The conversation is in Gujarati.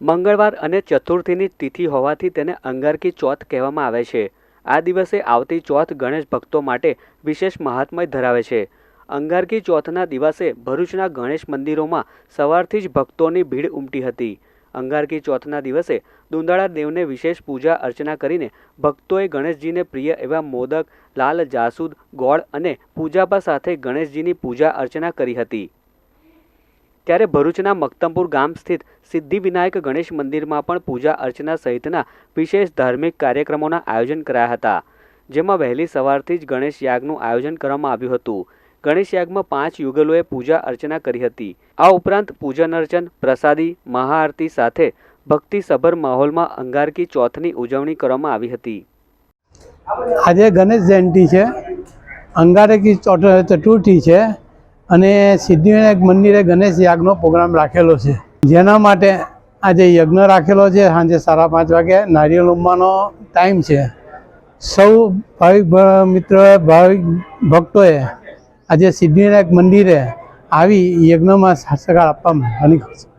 મંગળવાર અને ચતુર્થીની તિથિ હોવાથી તેને અંગારકી ચોથ કહેવામાં આવે છે. આ દિવસે આવતી ચોથ ગણેશ ભક્તો માટે વિશેષ મહાત્મય ધરાવે છે. અંગારકી ચોથના દિવસે ભરૂચના ગણેશ મંદિરોમાં સવારથી જ ભક્તોની ભીડ ઉમટી હતી. અંગારકી ચોથના દિવસે દુંદાળા દેવને વિશેષ પૂજા અર્ચના કરીને ભક્તોએ ગણેશજીને પ્રિય એવા મોદક, લાલ જાસૂદ, ગોળ અને પૂજાપા સાથે ગણેશજીની પૂજા અર્ચના કરી હતી. ત્યારે ભરૂચના મક્તમપુર ગામ સ્થિત સિદ્ધિવિનાયક ગણેશ મંદિરમાં પણ પૂજા અર્ચના સહિતના વિશેષ ધાર્મિક કાર્યક્રમોના આયોજન કરાયા હતા, જેમાં વહેલી સવારથી જ ગણેશ યાગનું આયોજન કરવામાં આવ્યું હતું. ગણેશ યાગમાં પાંચ યુગલોએ પૂજા અર્ચના કરી હતી. આ ઉપરાંત પૂજન અર્ચન, પ્રસાદી, મહાઆરતી સાથે ભક્તિસભર માહોલમાં અંગારકી ચોથની ઉજવણી કરવામાં આવી હતી. આજે ગણેશ જયંતિ છે. અંગારકી ચોથ ચતુર્થી છે. અને સિદ્ધિવિનાયક મંદિરે ગણેશ યાગનો પ્રોગ્રામ રાખેલો છે. જેના માટે આજે યજ્ઞ રાખેલો છે. સાંજે સાડા પાંચ વાગે નારિયેળ ઉમવાનો ટાઈમ છે. સૌ ભાવિક મિત્રોએ ભાવિક ભક્તોએ આજે સિદ્ધિવિનાયક મંદિરે આવી યજ્ઞમાં સહકાર આપવામાં માંગણી કરું છું.